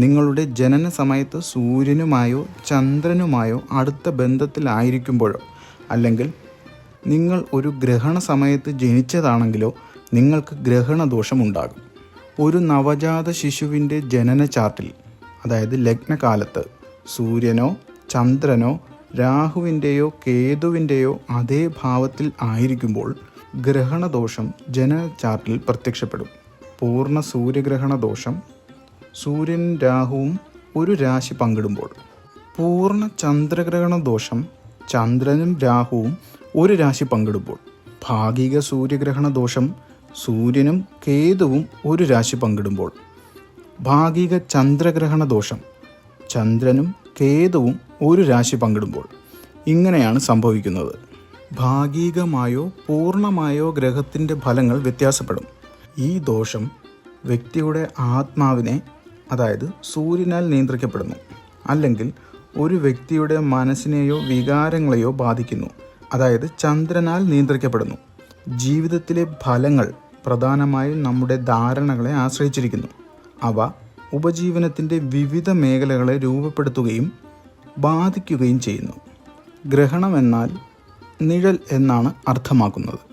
നിങ്ങളുടെ ജനന സമയത്ത് സൂര്യനുമായോ ചന്ദ്രനുമായോ അടുത്ത ബന്ധത്തിലായിരിക്കുമ്പോഴോ അല്ലെങ്കിൽ നിങ്ങൾ ഒരു ഗ്രഹണ സമയത്ത് ജനിച്ചതാണെങ്കിലോ നിങ്ങൾക്ക് ഗ്രഹണദോഷമുണ്ടാകും. ഒരു നവജാത ശിശുവിന്റെ ജനന ചാർട്ടിൽ അതായത് ലഗ്നകാലത്ത് സൂര്യനോ ചന്ദ്രനോ രാഹുവിന്റെയോ കേതുവിന്റെയോ അതേ ഭാവത്തിൽ ആയിരിക്കുമ്പോൾ ഗ്രഹണദോഷം ജനന ചാർട്ടിൽ പ്രത്യക്ഷപ്പെടും. പൂർണ സൂര്യഗ്രഹണ ദോഷം സൂര്യനും രാഹുവും ഒരു രാശി പങ്കിടുമ്പോൾ. പൂർണ ചന്ദ്രഗ്രഹണ ദോഷം ചന്ദ്രനും രാഹുവും ഒരു രാശി പങ്കിടുമ്പോൾ. ഭാഗിക സൂര്യഗ്രഹണ ദോഷം സൂര്യനും കേതുവും ഒരു രാശി പങ്കിടുമ്പോൾ. ഭാഗിക ചന്ദ്രഗ്രഹണ ദോഷം ചന്ദ്രനും കേതുവും ഒരു രാശി പങ്കിടുമ്പോൾ. ഇങ്ങനെയാണ് സംഭവിക്കുന്നത്. ഭാഗികമായോ പൂർണമായോ ഗ്രഹത്തിന്റെ ഫലങ്ങൾ വ്യത്യാസപ്പെടും. ഈ ദോഷം വ്യക്തിയുടെ ആത്മാവിനെ അതായത് സൂര്യനാൽ നിയന്ത്രിക്കപ്പെടുന്നു അല്ലെങ്കിൽ ഒരു വ്യക്തിയുടെ മനസ്സിനെയോ വികാരങ്ങളെയോ ബാധിക്കുന്നു. അതായത് ചന്ദ്രനാൽ നിയന്ത്രിക്കപ്പെടുന്നു. ജീവിതത്തിലെ ഫലങ്ങൾ പ്രധാനമായും നമ്മുടെ ധാരണകളെ ആശ്രയിച്ചിരിക്കുന്നു. അവ ഉപജീവനത്തിന്റെ വിവിധ മേഖലകളെ രൂപപ്പെടുത്തുകയും ബാധിക്കുകയും ചെയ്യുന്നു. ഗ്രഹണം എന്നാൽ നിഴൽ എന്നാണ് അർത്ഥമാക്കുന്നത്.